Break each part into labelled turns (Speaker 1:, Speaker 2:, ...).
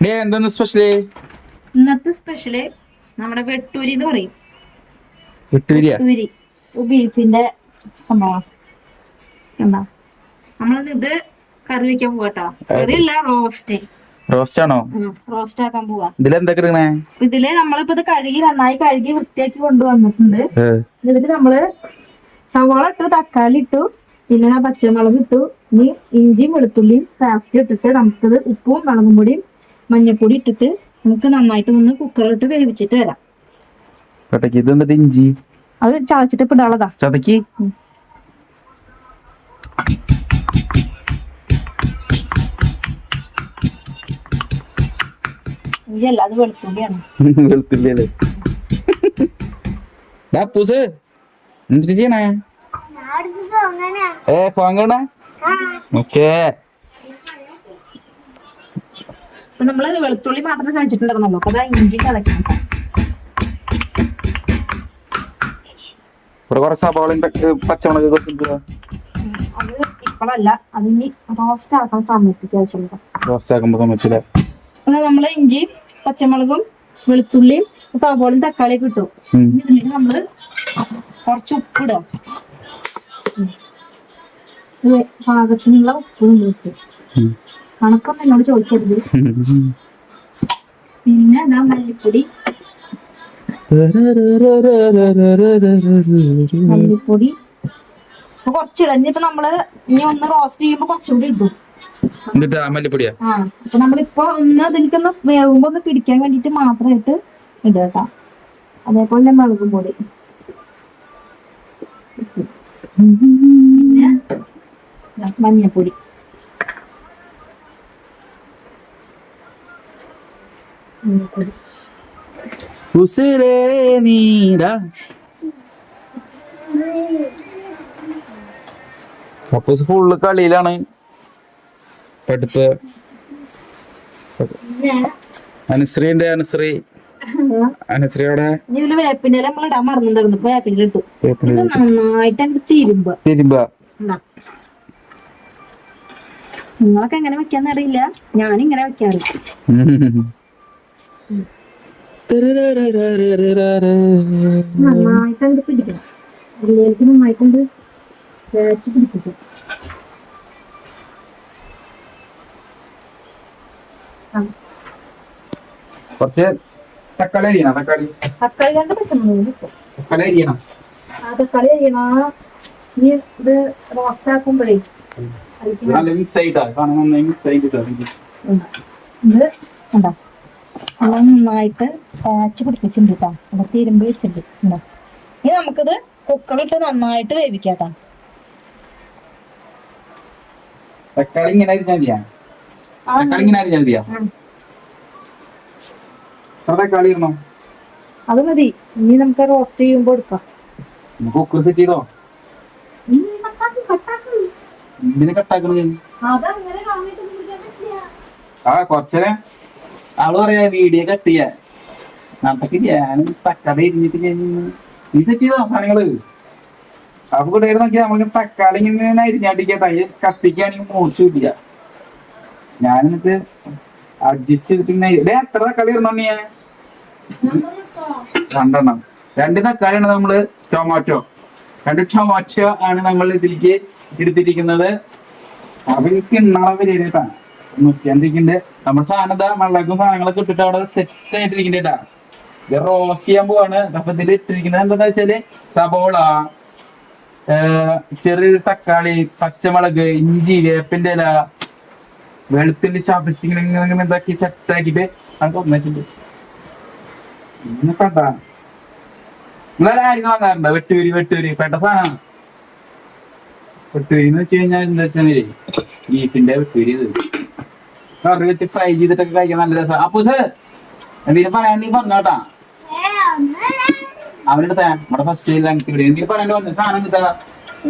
Speaker 1: Day എന്താണ് special
Speaker 2: ഇന്നത്തെ special നമ്മുടെ വെട്ടൂരി എന്ന് പറയും.
Speaker 1: വിട്ടുവരിക
Speaker 2: വെട്ടൂരി. ബീഫിന്റെ സംഭവം. കണ്ടോ നമ്മളിന്ന് ഇത് കറി വെക്കാൻ പോവാട്ടോ കറിയല്ല റോസ്റ്റ്
Speaker 1: റോസ്റ്റ് ആണോ?
Speaker 2: റോസ്റ്റ് ആക്കാൻ പോവാ.
Speaker 1: ഇതിലെന്തൊക്കെ
Speaker 2: ഇതിൽ നമ്മളിപ്പോ ഇത് കഴുകി നന്നായി കഴുകി വൃത്തിയാക്കി കൊണ്ടുവന്നിട്ടുണ്ട്. ഇതിൽ നമ്മൾ സവാള ഇട്ടു തക്കാളി ഇട്ടു പിന്നെ പച്ചമുളക് ഇട്ടു ഇനി ഇഞ്ചിയും വെളുത്തുള്ളിയും പേസ്റ്റ് ഇട്ടിട്ട് നമുക്കിത് ഉപ്പും മുളകും പൊടിയും മഞ്ഞപ്പൊടി ഇട്ടിട്ട് നമുക്ക് നന്നായിട്ട് ഒന്ന് കുക്കറിലിട്ട് വേവിച്ചിട്ട് വരാം.
Speaker 1: കേട്ടക്ക് ഇത് എന്നിട്ട് ഇഞ്ചി?
Speaker 2: അത് ചതച്ചിട്ട് ഇപ്പൊ ഇടാളതാ
Speaker 1: ചതക്കി?
Speaker 2: ഇഞ്ചി അല്ല അത് വെളുത്തുള്ളിയാണ്.
Speaker 1: വെളുത്തില്ലേ പൂസ്. എന്തിനു ചെയ്യണേ? ഏ ഫോങ്ങണ ഓക്കേ.
Speaker 2: ഇപ്പൊ നമ്മൾ വെളുത്തുള്ളി മാത്രം ചതച്ചിട്ടുണ്ടായിരുന്നല്ലോ അപ്പൊ അതാ ഇഞ്ചി ചതക്കണം.
Speaker 1: ഇവിടെ കുറെ സവാളയും പച്ച- പച്ചമുളക് ഒക്കെ ഇട്ടിട്ട്
Speaker 2: അത് ഇപ്പോഴല്ല അതിനി റോസ്റ്റ് ആക്കാൻ സമയത്തേക്ക് ആവശ്യമുള്ളത്
Speaker 1: റോസ്റ്റ് ആക്കുമ്പോ സമയത്തില്ല?
Speaker 2: എന്നാ നമ്മൾ ഇഞ്ചി പച്ചമുളകും വെളുത്തുള്ളിയും സവാളയും
Speaker 1: തക്കാളിയും
Speaker 2: കിട്ടും ഇതിലേക്ക് നമ്മൾ കുറച്ച് ഉപ്പിടുക പാകത്തിനുള്ള ഉപ്പും ഇട്ടു.
Speaker 1: ഉം.
Speaker 2: കണക്കൊന്നും എന്നോട് ചോദിക്കരുത്. പിന്നെ എന്താ മല്ലിപ്പൊടി? മല്ലിപ്പൊടി. ഇപ്പൊ കുറച്ചിടും. ഇനിയിപ്പോ നമ്മൾ ഇനി ഒന്ന് റോസ്റ്റ് ചെയ്യുമ്പോ കുറച്ചുകൂടി ഇടും.
Speaker 1: എന്നിട്ട് മല്ലിപ്പൊടിയാ?
Speaker 2: ആ അപ്പൊ നമ്മളിപ്പോ ഒന്ന് അതിലേക്കൊന്ന് വേകുമ്പോ ഒന്ന് പിടിക്കാൻ വേണ്ടിട്ട് മാത്രമായിട്ട് ഇടുക കേട്ടോ. അതേപോലെ തന്നെ മുളകും പൊടി. പിന്നെ മഞ്ഞപ്പൊടി.
Speaker 1: ഉസിരേ നീട. മക്കൂസ് ഫുള്ള് കളിയിലാണ്. അടുത്ത്.
Speaker 2: അനുശ്രീന്റെ
Speaker 1: അനുശ്രീ. ഉണ്ട് അനുശ്രീ അനുശ്രീയുടെ.
Speaker 2: നിങ്ങളൊക്കെ എങ്ങനെ വെക്കാന്നറിയില്ല ഞാൻ ഇങ്ങനെ വെക്കാറ് നന്നായിട്ട് അങ്ങ് പിടിക്കണം ഉള്ളിലേക്ക് നന്നായിട്ടുണ്ട് തേച്ച് പിടിപ്പിക്കും ആ,
Speaker 1: കുറച്ച് തക്കാളി അരിയണം തക്കാളി.
Speaker 2: തക്കാളി രണ്ട് പച്ചമുളക്
Speaker 1: തക്കാളി അരിയണം.
Speaker 2: ആ തക്കാളി അരിയണം. ഈ ഇത് റോസ്റ്റ് ആക്കുമ്പോഴേ
Speaker 1: നല്ല മിക്സ് ആയിട്ടാ. കാണാൻ നന്നായി മിക്സ് ആയിട്ടാ.
Speaker 2: ഇത് ഉണ്ടോ? നന്നായിട്ട് തേച്ച് പിടിപ്പിച്ചിട്ടുണ്ട് കേട്ടോ അവിടെ തിരുമ്പ് വെച്ചിട്ടുണ്ട്. ഇനി നമുക്കിത് കുക്കറിട്ട് നന്നായിട്ട് വേവിക്കാം കേട്ടോ
Speaker 1: തക്കാളി ഇങ്ങനെ അരിഞ്ഞാൽ മതിയാ?
Speaker 2: ആ,
Speaker 1: തക്കാളി ഇങ്ങനെ അരിഞ്ഞാൽ മതിയാ?
Speaker 2: ഉം.
Speaker 1: എത്ര തക്കാളി ഇടണം?
Speaker 2: അത് മതി. ഇനി നമുക്ക് റോസ്റ്റ് ചെയ്യുമ്പോ എടുക്കാം.
Speaker 1: കുക്കർ സെറ്റ് ചെയ്തോ. എന്തിനു കട്ടാക്കണത്. ആ കുറച്ചേരെ അവൾ പറയാ വീഡിയോ കട്ട് ചെയ്യാൻ. നടക്കി ഞാൻ തക്കാളി ഇരിഞ്ഞിട്ട് ഞാൻ നീ സെറ്റ് ചെയ്തോ സാധനങ്ങൾ. അപ്പൊ കൂട്ടുകാർ നോക്കിയാ നമ്മളിങ്ങനെ തക്കാളി ഇങ്ങനെ അരിഞ്ഞാട്ടിക്കട്ടെ ഈ കത്തിക്കാണെങ്കിൽ മൂർച്ച കിട്ടില്ല. ഞാൻ എന്നിട്ട് അഡ്ജസ്റ്റ് ചെയ്തിട്ട് എത്ര തക്കാളി ഇടണോണ്ടിയാ രണ്ടെണ്ണം. രണ്ട് തക്കാളിയാണ് നമ്മൾ ടൊമാറ്റോ രണ്ട് ടൊമാറ്റോ ആണ് നമ്മൾ ഇതിലേക്ക് എടുത്തിരിക്കുന്നത്. എനിക്ക് ഇന്നാളെ നൂറ്റിയഞ്ചിരിക്കണ്ട് നമ്മുടെ സാധനം ഇതാ മണ്ണാക്കും സാധനങ്ങളൊക്കെ ഇട്ടിട്ട് അവിടെ സെറ്റ് ആയിട്ടിരിക്കണ്ടേട്ടാ ഇത് റോസ് ചെയ്യാൻ പോവാണ്. അപ്പൊ ഇതിൽ ഇട്ടിരിക്കുന്നത് എന്താന്ന് വെച്ചാൽ സബോള ചെറിയൊരു ചെറിയ തക്കാളി പച്ചമുളക് ഇഞ്ചി വേപ്പിന്റെ ഇല വെളുത്തുള്ളി ചതച്ചിങ്ങനെ ഇങ്ങനെ ഇതാക്കി സെറ്റ് ആക്കിട്ട് നമുക്ക് ഒന്നിച്ചിട്ട് പെട്ട നിങ്ങളാരും വാങ്ങാറുണ്ടോ? വെട്ടൂരി വെട്ടൂരി പെട്ട സാധനമാണ് വെട്ടൂരി എന്ന് വെച്ച് കഴിഞ്ഞാൽ എന്താ വെച്ചാൽ ബീഫിന്റെ വെട്ടൂരി ഇത്. കറി വെച്ച് ഫ്രൈ ചെയ്തിട്ടൊക്കെ കഴിക്കാൻ നല്ല രസം. അപ്പൂസ് എന്തെങ്കിലും പറയാൻ നീ പറഞ്ഞോട്ടാ അവനെടുത്ത നമ്മുടെ ഫസ്റ്റ് ഇവിടെ. എന്തെങ്കിലും പറയാൻ പറഞ്ഞു സാധനം കിട്ടാ.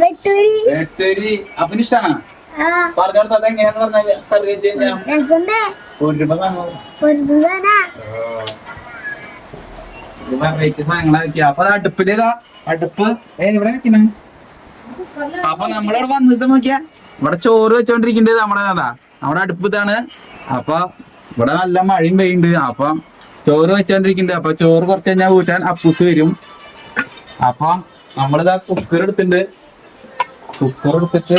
Speaker 3: വെട്ടൂരി.
Speaker 1: അപ്പന്
Speaker 3: ഇഷ്ടാണ്?
Speaker 1: പറഞ്ഞോടത്ത് അത് എങ്ങനെയാന്ന് പറഞ്ഞാൽ കറി വെച്ച് വെറൈറ്റി സാധനങ്ങളാക്കി. അപ്പൊ അത് അടുപ്പ്. ഏ ഇവിടെ വെക്കണേ. അപ്പൊ നമ്മളിവിടെ വന്നിട്ട് നോക്കിയാ. ഇവിടെ ചോറ് നമ്മളെ നമ്മുടെ അതാ അടുപ്പത്താണ് അടുപ്പ് ഇതാണ് അപ്പൊ ഇവിടെ നല്ല മഴയും പെയ്യുണ്ട് അപ്പൊ ചോറ് വെച്ചോണ്ടിരിക്കുന്നുണ്ട്. അപ്പൊ ചോറ് കുറച്ച് കഴിഞ്ഞാൽ കൂട്ടാൻ അപ്പൂസ് വരും. അപ്പൊ നമ്മളിതാ കുക്കർ എടുത്തിട്ടുണ്ട്. കുക്കർ എടുത്തിട്ട്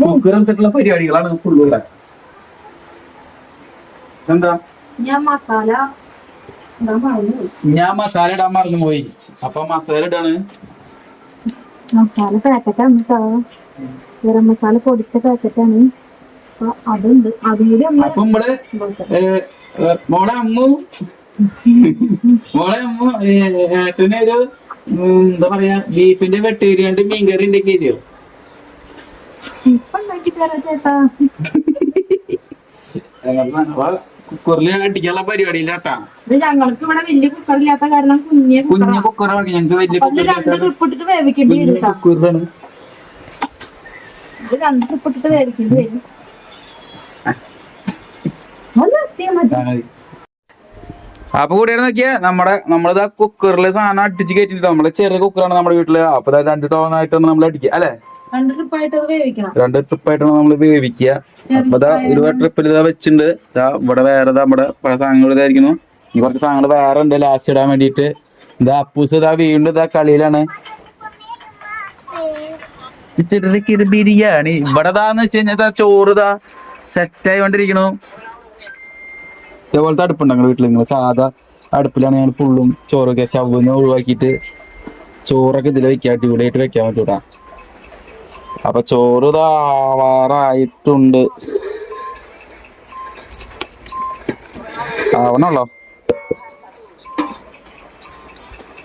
Speaker 1: കുക്കർ എടുത്തിട്ടുള്ള പരിപാടികളാണ് ഫുള്ള് ഇവിടെ. എന്താ
Speaker 2: ഞാൻ മസാല.
Speaker 1: ഞാൻ മസാല ഇടാൻ മറന്നു പോയി. അപ്പൊ മസാല ഇടാണ്.
Speaker 2: മസാല പാക്കറ്റ് ഗരം മസാല പൊടിച്ച പാക്കറ്റാണ്. അപ്പൊ അതുണ്ട്. അതിന്റെ
Speaker 1: അപ്പൊ നമ്മൾ മോളെ അമ്മു. മോളെ അമ്മു ഏട്ടന് ഒരു എന്താ പറയാ ബീഫിന്റെ വെട്ടേരിയാണ്ട് മീൻകറി ഉണ്ടാക്കി തരുമോ കുക്കറിൽ അടിക്കാനുള്ള പരിപാടിയില്ലാട്ടാ
Speaker 2: ഞങ്ങൾക്ക് ഇവിടെ വലിയ കുക്കറില്ലാത്ത കാരണം കുഞ്ഞെ
Speaker 1: കുഞ്ഞു കുക്കറാണ്. ഞങ്ങൾക്ക് വലിയ
Speaker 2: അപ്പൊ ഇത് രണ്ട്
Speaker 1: കുക്കർ
Speaker 2: ട്രിപ്പ് ഇട്ടിട്ട് വേവിക്കേണ്ടി വരും
Speaker 1: കുഞ്ഞു
Speaker 2: കേട്ടോ
Speaker 1: കുക്കറാണ്
Speaker 2: ഇത് രണ്ട് ട്രിപ്പ് ഇട്ടിട്ട് വേവിക്കേണ്ടി വരും. ഒന്ന് എത്തിയാ മതി.
Speaker 1: അപ്പൊ കൂടെ നോക്കിയാ നമ്മുടെ ആ കുക്കറിലെ സാധനം അടിച്ച് കയറ്റിട്ട് നമ്മളെ ചെറിയ കുക്കറാണ് നമ്മുടെ വീട്ടിൽ. അപ്പൊ രണ്ട് ടോൺ ആയിട്ട് നമ്മൾ അടിക്കുക അല്ലെ?
Speaker 2: രണ്ട്
Speaker 1: രണ്ട് ട്രിപ്പായിട്ടാണ് നമ്മൾ വേവിക്കുക. അപ്പൊ ഇതാ ഒരു ട്രിപ്പിൽ ഇതാ വെച്ചിട്ടുണ്ട്. ഇതാ ഇവിടെ വേറെ നമ്മുടെ പല സാധനങ്ങൾ ഇതായിരിക്കുന്നു ഈ കുറച്ച് സാധനങ്ങൾ വേറെ ഉണ്ട് ലാസ്റ്റ് ഇടാൻ വേണ്ടിയിട്ട്. ഇതാ അപ്പൂസ് ഇതാ വീണ്ടും ഇതാ കളിയിലാണ്. ചിരിക്കിരി ബിരിയാണി. ഇവിടെതാന്ന് വെച്ച് കഴിഞ്ഞാൽ ചോറുതാ. സെറ്റായി കൊണ്ടിരിക്കണു. ഇതേപോലത്തെ അടുപ്പുണ്ട് വീട്ടിൽ നിങ്ങൾ സാധാ അടുപ്പിലാണ് ഞങ്ങൾ ഫുള്ളും ചോറൊക്കെ ശവന്ന് ഒഴിവാക്കിയിട്ട് ചോറൊക്കെ ഇതിൽ വെക്കാൻ അടിപൊളിയായിട്ട് വെക്കാൻ പറ്റൂടാ അപ്പൊ ചോറ് താവാറായിട്ടുണ്ട് ആവണല്ലോ.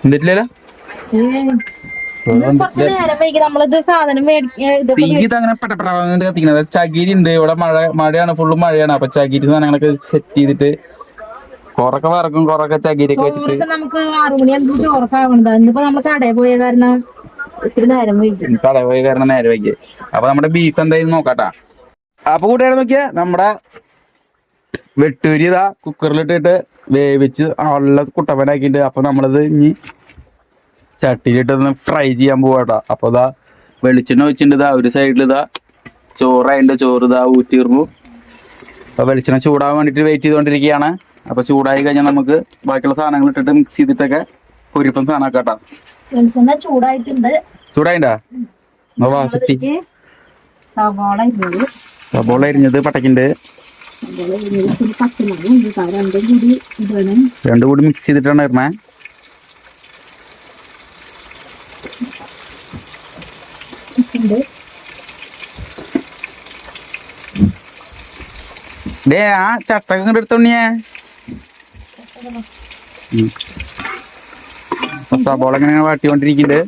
Speaker 1: എന്തിട്ടില്ലല്ലോ?
Speaker 2: കുറച്ച് നേരം വൈകി നമ്മളിത് സാധനം മേടിക്ക ഇത്
Speaker 1: തീ ഇതങ്ങനെ പെട്ടപ്പെട്ട് ചകിരി ഉണ്ട് ഇവിടെ മഴ മഴയാണ്. ഫുള്ള് മഴയാണ്. അപ്പൊ ചകിരി സാധനങ്ങളൊക്കെ സെറ്റ് ചെയ്തിട്ട് കൊറൊക്കെ വറക്കും. കൊറൊക്കെ ചകിരി ഒക്കെ
Speaker 2: വെച്ചിട്ട് നമുക്ക് കടയിൽ പോയ കാരണം
Speaker 1: കടയിൽ പോയി കാരണം നേരെ വൈകി. അപ്പൊ നമ്മുടെ ബീഫ് എന്തായാലും നോക്കാട്ടാ. അപ്പൊ കൂട്ടുകാരെ നോക്കിയാ നമ്മുടെ വെട്ടൂരി ഇതാ കുക്കറിലിട്ടിട്ട് വേവിച്ച് നല്ല കുട്ടപ്പനാക്കിയിട്ട് അപ്പൊ നമ്മളിത് ഇനി ചട്ടിയിലിട്ട് ഒന്ന് ഫ്രൈ ചെയ്യാൻ പോവാട്ടാ. അപ്പൊ ഇതാ വെളിച്ചെണ്ണ വെച്ചിട്ടുണ്ട് ഇതാ ഒരു സൈഡിൽ ഇതാ ചോറ് അതിന്റെ ചോറ് ഇതാ ഊറ്റിയിരുന്നു അപ്പൊ വെളിച്ചെണ്ണ ചൂടാൻ വേണ്ടിട്ട് വെയിറ്റ് ചെയ്തുകൊണ്ടിരിക്കുകയാണ് അപ്പൊ ചൂടായി കഴിഞ്ഞാൽ നമുക്ക് ബാക്കിയുള്ള സാധനങ്ങൾ ഇട്ടിട്ട് മിക്സ് ചെയ്തിട്ടൊക്കെ പൊരിപ്പം സാധനം ആക്കാട്ടാ
Speaker 2: വെളിച്ചെണ്ണ ചൂടായിട്ടുണ്ട്. സവാള
Speaker 1: സബോള അരിഞ്ഞത്
Speaker 2: കേട്ടോ രണ്ടും കൂടി
Speaker 1: മിക്സ് ചെയ്തിട്ടാണ് ഇടണേ.
Speaker 2: ഉണ്ട്.
Speaker 1: ഡേ ആ ചട്ടൊക്കെ ഇങ്ങോട്ട് എടുത്തോണിയേ സബോള ഇങ്ങനെ വാട്ടിക്കൊണ്ടിരിക്കുന്നുണ്ട്.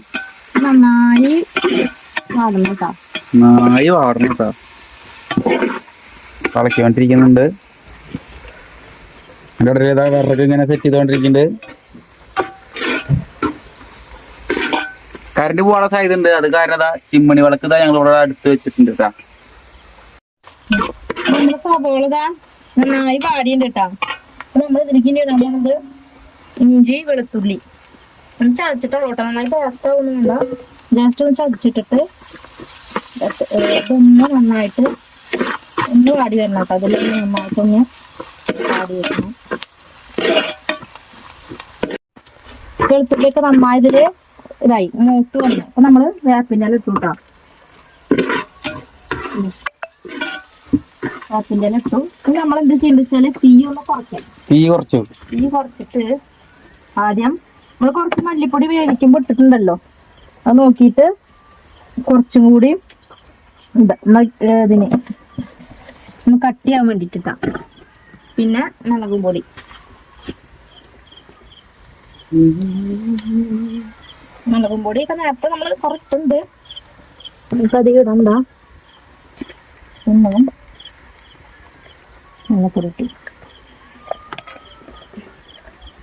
Speaker 2: നന്നായി വാടണം കേട്ടോ.
Speaker 1: നന്നായി വാടണം കേട്ടോ. കളക്കിക്കൊണ്ടിരിക്കുന്നുണ്ട് അതിന്റെ ഇടയിൽ ഇതാ വിറക് ഇങ്ങനെ സെറ്റ് ചെയ്തോണ്ടിരിക്കുന്നുണ്ട് കറണ്ട് പോകാനുള്ള സാധ്യത ഉണ്ട് അത് കാരണം ചിമ്മണി വിളക്ക് ഇതാ ഞങ്ങൾ ഇവിടെ അടുത്ത് വെച്ചിട്ടുണ്ട് കേട്ടാ
Speaker 2: ഇഞ്ചി വെളുത്തുള്ളി. ഒന്ന് നന്നായി പേസ്റ്റ് ആവുന്നുണ്ട ജസ്റ്റ് ഒന്ന് ചതച്ചിട്ടിട്ട് ഒന്ന് നന്നായിട്ട് ഒന്ന് വാടി വരണം കേട്ടോ അതിൽ നന്നായിട്ടൊന്ന് വാടി വരണം. വെളുത്തുള്ളിയൊക്കെ നന്നായി ഇതിൽ ഇതായി. മൂത്ത് വന്നു. അപ്പൊ നമ്മൾ വേപ്പിന്റെ ഇല ഇട്ടു കേട്ടോ വേപ്പിന്റെ ഇല ഇട്ടു. ഇനി നമ്മൾ എന്ത് ചെയ്യുന്നത് വെച്ചാൽ തീ ഒന്ന് കുറയ്ക്കാം.
Speaker 1: തീ കുറച്ചു.
Speaker 2: തീ കുറച്ചിട്ട് ആദ്യം നമ്മൾ കുറച്ച് മല്ലിപ്പൊടി വേവിക്കുമ്പോൾ ഇട്ടിട്ടുണ്ടല്ലോ. അത് നോക്കിയിട്ട് കുറച്ചും കൂടി ഇതിന് ഒന്ന് കട്ടിയാൻ വേണ്ടിട്ടാ പിന്നെ മുളകും പൊടി. മുളകും പൊടിയൊക്കെ നേരത്തെ നമ്മൾ കുറച്ചുണ്ട് നമുക്ക് അധികം ഇടണ്ട. മഞ്ഞപ്പൊടി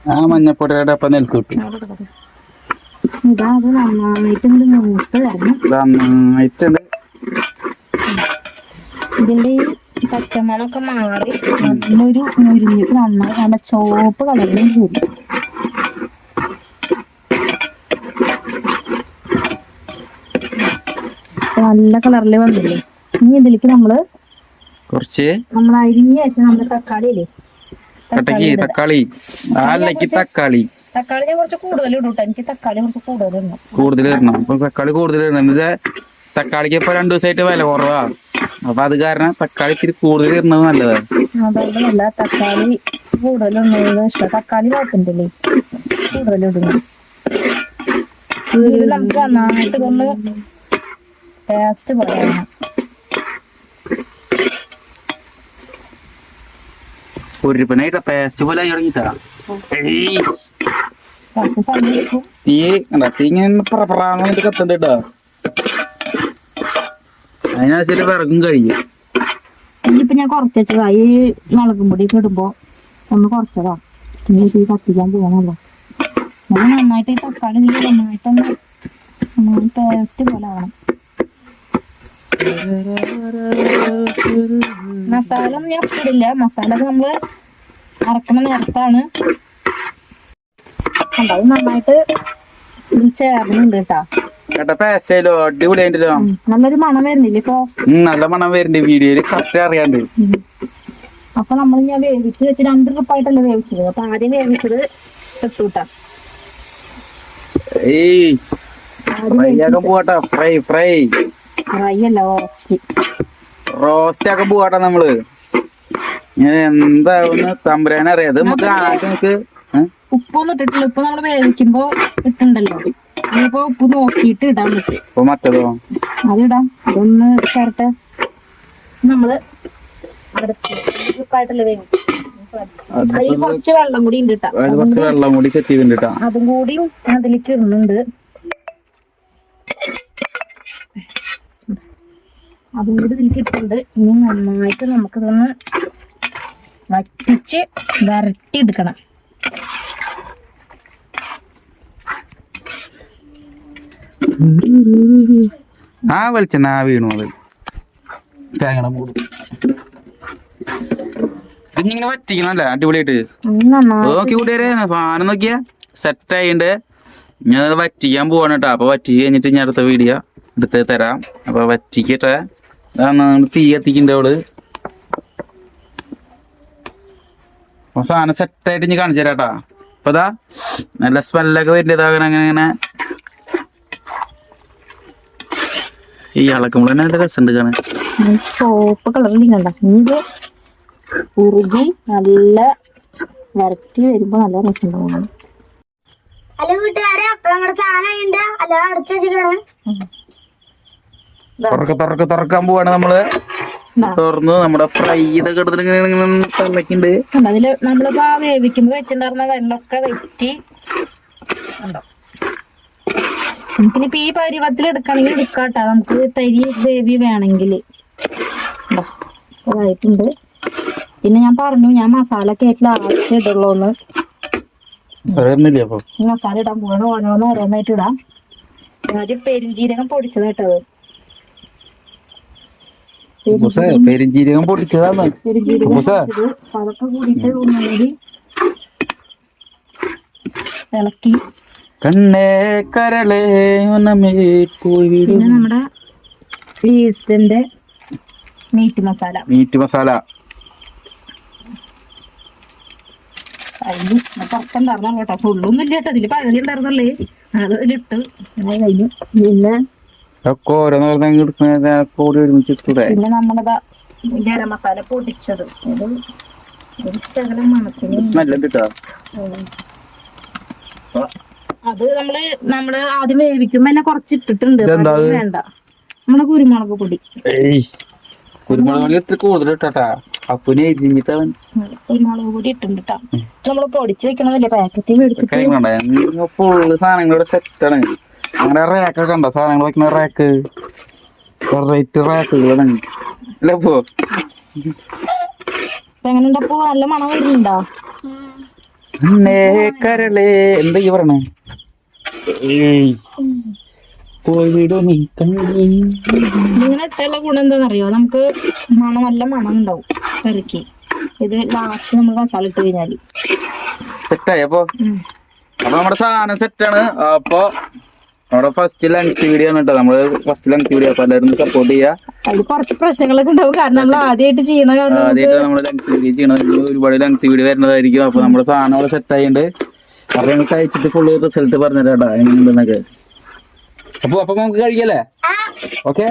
Speaker 1: ആ മഞ്ഞപ്പൊടിയുടെ ഒപ്പം
Speaker 2: ഇതാ അത് നന്നായിട്ട് മൂത്ത് ഇതിന്റെ ഈ പച്ചമണമൊക്കെ മാറി നല്ലൊരു മുരിഞ്ഞിട്ട് നന്നായി നല്ല ചോപ്പ് കളറിലും വരും നല്ല കളറിൽ വന്നില്ലേ? ഇനി ഇതിലേക്ക് നമ്മൾ
Speaker 1: കുറച്ച്
Speaker 2: നമ്മൾ അരിഞ്ഞ് വെച്ച നമ്മുടെ തക്കാളി ഇല്ലേ?
Speaker 1: കട്ടക്ക് തക്കാളി തക്കാളി.
Speaker 2: തക്കാളി ഞാൻ കുറച്ച് കൂടുതൽ ഇടും കേട്ടോ എനിക്ക് തക്കാളി കുറച്ച് കൂടുതൽ ഇടണം.
Speaker 1: കൂടുതൽ ഇടണം. അപ്പൊ തക്കാളി കൂടുതൽ ഇടണം. എന്താ തക്കാളിക്ക് ഇപ്പൊ രണ്ടു ദിവസമായിട്ട് വില കുറവാ. അപ്പൊ അത് കാരണം തക്കാളി ഇത്തിരി കൂടുതൽ ഇടുന്നത് നല്ലതാണ്
Speaker 2: അതുകൊണ്ട് നല്ല തക്കാളി ഇഷ്ടം. തക്കാളി കൂടുതലിടുന്നു ഇത് നമുക്ക് നന്നായിട്ട് ഇതൊന്ന് പോലെ വേണം
Speaker 1: ഒരു പേസ്റ്റ് പോലെ ആയി തുടങ്ങിട്ടാ ഏയ്.
Speaker 2: കുറച്ച് സമയം
Speaker 1: തീ കണ്ടാ തീ ഇങ്ങനെ പ്രാന്നിട്ട് കത്തണ്ട കേട്ടോ അതിനനുസരിച്ച് വിറകും കഴിയും
Speaker 2: ഇനിയിപ്പോ ഞാൻ ഈ മുളകും പൊടി ഒക്കെ ഇടുമ്പോ ഒന്ന് കുറച്ചതാ. ഇനി കത്തിക്കാൻ പോകണല്ലോ നന്നായിട്ട് ഈ തക്കാളി നന്നായിട്ടൊന്ന് നന്നായി ടേസ്റ്റ് പോലെ ആവണം. മസാല ഒന്നും ഞാൻ ഇടില്ല മസാല നമ്മൾ അരക്കണ നേരത്താണ്. അത് നന്നായിട്ട് ചേർന്നുണ്ട് കേട്ടോ.
Speaker 1: കേട്ടാ പേസ്റ്റോ അടിപൊളിയായിട്ടോ
Speaker 2: നല്ലൊരു മണം വരുന്നില്ലേ ഇപ്പൊ?
Speaker 1: നല്ല മണം വരുന്നുണ്ട് വീഡിയോയിൽ. കറക്റ്റ് അറിയാണ്ട്.
Speaker 2: അപ്പൊ നമ്മൾ ഞാൻ വേവിച്ച് വെച്ച് രണ്ട് ട്രിപ്പായിട്ടല്ലേ വേവിച്ചത്. അപ്പൊ ആദ്യം വേവിച്ചത് ഇട്ടുട്ടാ
Speaker 1: ഏയ്. ഫ്രൈ ആക്കാൻ പോവാട്ടാ. Fry fry.
Speaker 2: ഫ്രൈ അല്ല റോസ്റ്റ്
Speaker 1: റോസ്റ്റ് ആക്കാൻ പോവാട്ടാ നമ്മൾ. എന്താവുന്ന തമ്പുരാൻ അറിയാം അത് നമുക്ക് ആദ്യം നമുക്ക്?
Speaker 2: ഉപ്പൊന്നും ഇട്ടിട്ടില്ല. ഉപ്പ് നമ്മൾ വേവിക്കുമ്പോ ഇട്ടുണ്ടല്ലോ. ഇനിയിപ്പോ ഉപ്പ് നോക്കിയിട്ട് ഇടാൻ പറ്റും.
Speaker 1: ഇപ്പൊ മറ്റേതോ?
Speaker 2: അതിടാം. അതൊന്ന് ചേർത്ത് നമ്മൾ അതിൽ കുറച്ച് വെള്ളം കൂടി ഉണ്ട് അതും കൂടി അതിലേക്ക് ഇടുന്നുണ്ട്. അതും കൂടി ഇതിലേക്ക് ഇട്ടിട്ടുണ്ട് ഇനി നന്നായിട്ട് നമുക്കിതൊന്ന് വറ്റിച്ച് വരട്ടി എടുക്കണം
Speaker 1: ആ വെളിച്ചെണ്ണ ആ വീണു അത്. തേങ്ങയുടെ മൂട്. ഇതിങ്ങനെ വറ്റിക്കണല്ലേ? അടിപൊളിയായിട്ട്. നോക്കി കൂട്ടുകാരെ സാധനം നോക്കിയാ. സെറ്റ് ആയിണ്ട്. ഞാൻ വറ്റിക്കാൻ പോവാണ് കേട്ടോ. അപ്പൊ വറ്റിച്ച് കഴിഞ്ഞിട്ട് ഞാൻ അടുത്ത വീഡിയോ എടുത്ത് തരാം. അപ്പൊ വറ്റിക്കട്ടെ. അതാണ് തീ കത്തിക്കണ്ട അവൾ. സാധനം സെറ്റായിട്ട് ഇനി കാണിച്ചു തരാട്ടാ. ഇപ്പൊ ഇതാ നല്ല സ്മെല്ലൊക്കെ വരുന്നത് അങ്ങനെ അങ്ങനെ അങ്ങനെ. ഈ ഇളക്കുമ്പോൾ തന്നെ നല്ല രസമുണ്ട് കാണാൻ.
Speaker 2: ഈ ചുവപ്പ് കളറിൽ കണ്ട ഇത് ഉറുകി നല്ല വരട്ടി വരുമ്പോ നല്ല രസമുണ്ടാവും
Speaker 3: ഹലോ കൂട്ടുകാരെ അപ്പൊ നമ്മുടെ സാധനം ഉണ്ട് അല്ല അടച്ചു വെച്ചിട്ടാണ്
Speaker 1: തുറക്ക തുറക്ക തുറക്കാൻ പോവാണ് നമ്മൾ. തുറന്ന് നമ്മുടെ ഫ്രൈ ഇതൊക്കെ എടുത്തിട്ട് ഇങ്ങനെ ഇങ്ങനെ തിളക്കുന്നുണ്ട്
Speaker 2: കണ്ടോ അതിൽ നമ്മളിപ്പോ ആ വേവിക്കുമ്പോ വെച്ചിട്ടുണ്ടായിരുന്ന വെള്ളമൊക്കെ വെറ്റി. ഉണ്ടോ നമുക്കിനിപ്പോ ഈ പരുവത്തിൽ എടുക്കണമെങ്കിൽ എടുക്കാട്ടോ. നമുക്ക് തരി ഗ്രേവി വേണമെങ്കിൽ. ഇതായിട്ടുണ്ട്. പിന്നെ ഞാൻ പറഞ്ഞു ഞാൻ മസാല കേട്ടിൽ ആവശ്യം ഇടുള്ളൂന്ന്. മസാല ഇടാൻ പോകണം ഓരോന്ന് ഓരോന്നായിട്ട് ഇടാം. ആദ്യം പെരിഞ്ജീരകം പൊടിച്ചത് കേട്ടത്
Speaker 1: ഉപ്പുസേ, പെരുംജീരകം പൊടിച്ചതാന്ന്. ഉപ്പുസേ.
Speaker 2: അതൊക്കെ കൂടിയിട്ട് ഒന്നുകൂടി ഇളക്കി.
Speaker 1: കണ്ണേ കരളേ
Speaker 2: പിന്നെ നമ്മുടെ ഈസ്റ്റിന്റെ മീറ്റ് മസാല.
Speaker 1: മീറ്റ് മസാല.
Speaker 2: അതിന് കേട്ടോ ഫുള്ളൊന്നും ഇല്ല കേട്ടോ അതിൽ പകുതി ഉണ്ടായിരുന്നല്ലേ അത് അതിലിട്ട്. കഴിഞ്ഞു പിന്നെ
Speaker 1: ഒക്കെ ഓരോന്ന് എടുക്കുന്നത് കൂടി ഒരുമിച്ച് ഇട്ടൂടെ
Speaker 2: പിന്നെ നമ്മളതാ ഗരം മസാല പൊടിച്ചത്. ഇത്
Speaker 1: സ്മെല്ല് കിട്ടോ
Speaker 2: അത് നമ്മൾ നമ്മൾ ആദ്യം വേവിക്കുമ്പോ തന്നെ കുറച്ച് ഇട്ടിട്ടുണ്ട്? വേണ്ട. നമ്മൾ കുരുമുളക് പൊടി.
Speaker 1: കുരുമുളക് പൊടി ഇത്തിരി കൂടുതൽ ഇട്ടാ അപ്പുനെ എരിഞ്ഞിട്ട് അവൻ
Speaker 2: ഉം, കുരുമുളക് പൊടി ഇട്ടുണ്ട് നമ്മൾ പൊടിച്ച് വെക്കണതല്ലേ പാക്കറ്റ് മേടിച്ചിട്ട്?
Speaker 1: ഫുള്ള് സാധനങ്ങളുടെ സെറ്റാണ് അങ്ങനെ റാക്കൊക്കെ ഉണ്ടോ? സാധനങ്ങൾ വെക്കുന്ന റാക്ക് വെറൈറ്റി റാക്കുകളാണ് അല്ലേ പോ.
Speaker 2: നല്ല മണം വരുന്നുണ്ടോ?
Speaker 1: കരളേ. എന്താ ഈ
Speaker 2: ഇങ്ങനെ ഇട്ടുള്ള ഗുണം എന്താണെന്നറിയോ നമുക്ക് മണം നല്ല മണം ഉണ്ടാവും കറിക്ക് ഇത് ലാസ്റ്റ് നമ്മൾ മസാല ഇട്ട് കഴിഞ്ഞാൽ.
Speaker 1: സെറ്റായി അപ്പൊ. അപ്പൊ നമ്മുടെ സാധനം സെറ്റാണ് അപ്പൊ നമ്മുടെ ഫസ്റ്റ് ലെങ്ത് വീഡിയോ ആണ് കേട്ടോ നമ്മൾ ഫസ്റ്റ് ലെങ്ത് വീഡിയോ അപ്പൊ എല്ലാവരും സപ്പോർട്ട് ചെയ്യാ.
Speaker 2: അതിൽ കുറച്ച് പ്രശ്നങ്ങളൊക്കെ ഉണ്ടാവും. കാരണം നമ്മൾ ആദ്യമായിട്ട് ചെയ്യുന്ന കാരണം
Speaker 1: ആദ്യമായിട്ട് നമ്മൾ ലെങ്ത് വീഡിയോ ചെയ്യണത് ഒരുപാട് ലെങ്ത് വീഡിയോ വരുന്നതായിരിക്കും. അപ്പൊ നമ്മുടെ സാധനം സെറ്റ് ആയിട്ടുണ്ട് അപ്പൊ ഞങ്ങൾക്ക് അയച്ചിട്ട് ഫുള്ള് റിസൾട്ട് പറഞ്ഞുതരാം എങ്ങനെയുണ്ടെന്നൊക്കെ. അപ്പൊ അപ്പൊ നമുക്ക് കഴിക്കല്ലേ? ഓക്കെ